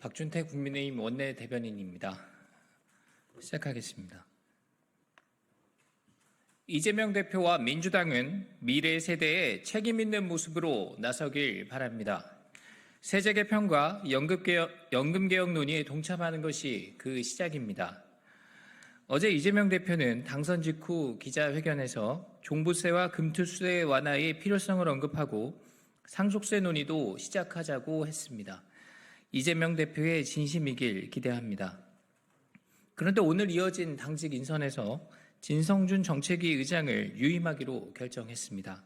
박준태 국민의힘 원내 대변인입니다. 시작하겠습니다. 이재명 대표와 민주당은 미래 세대에 책임 있는 모습으로 나서길 바랍니다. 세제 개편과 연금 개혁, 연금 개혁 논의에 동참하는 것이 그 시작입니다. 어제 이재명 대표는 당선 직후 기자회견에서 종부세와 금투세 완화의 필요성을 언급하고 상속세 논의도 시작하자고 했습니다. 이재명 대표의 진심이길 기대합니다. 그런데 오늘 이어진 당직 인선에서 진성준 정책위 의장을 유임하기로 결정했습니다.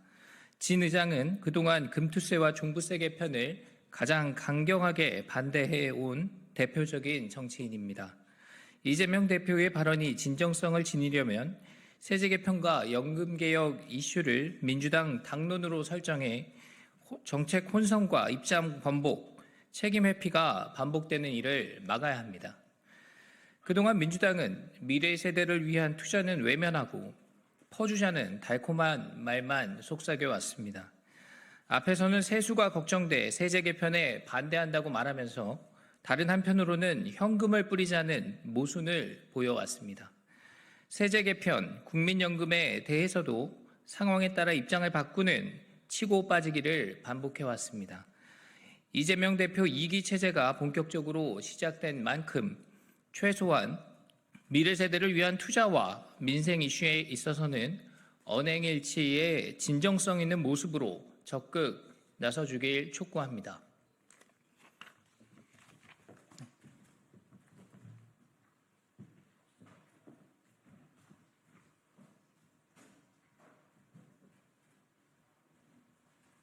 진 의장은 그동안 금투세와 종부세 개편을 가장 강경하게 반대해 온 대표적인 정치인입니다. 이재명 대표의 발언이 진정성을 지니려면 세제 개편과 연금 개혁 이슈를 민주당 당론으로 설정해 호- 정책 혼선과 입장 번복, 책임 회피가 반복되는 일을 막아야 합니다. 그동안 민주당은 미래 세대를 위한 투자는 외면하고 퍼주자는 달콤한 말만 속삭여 왔습니다. 앞에서는 세수가 걱정돼 세제 개편에 반대한다고 말하면서 다른 한편으로는 현금을 뿌리자는 모순을 보여왔습니다. 세제 개편, 국민연금에 대해서도 상황에 따라 입장을 바꾸는 치고 빠지기를 반복해왔습니다. 이재명 대표 2기 체제가 본격적으로 시작된 만큼 최소한 미래 세대를 위한 투자와 민생 이슈에 있어서는 언행일치의 진정성 있는 모습으로 적극 나서주길 촉구합니다.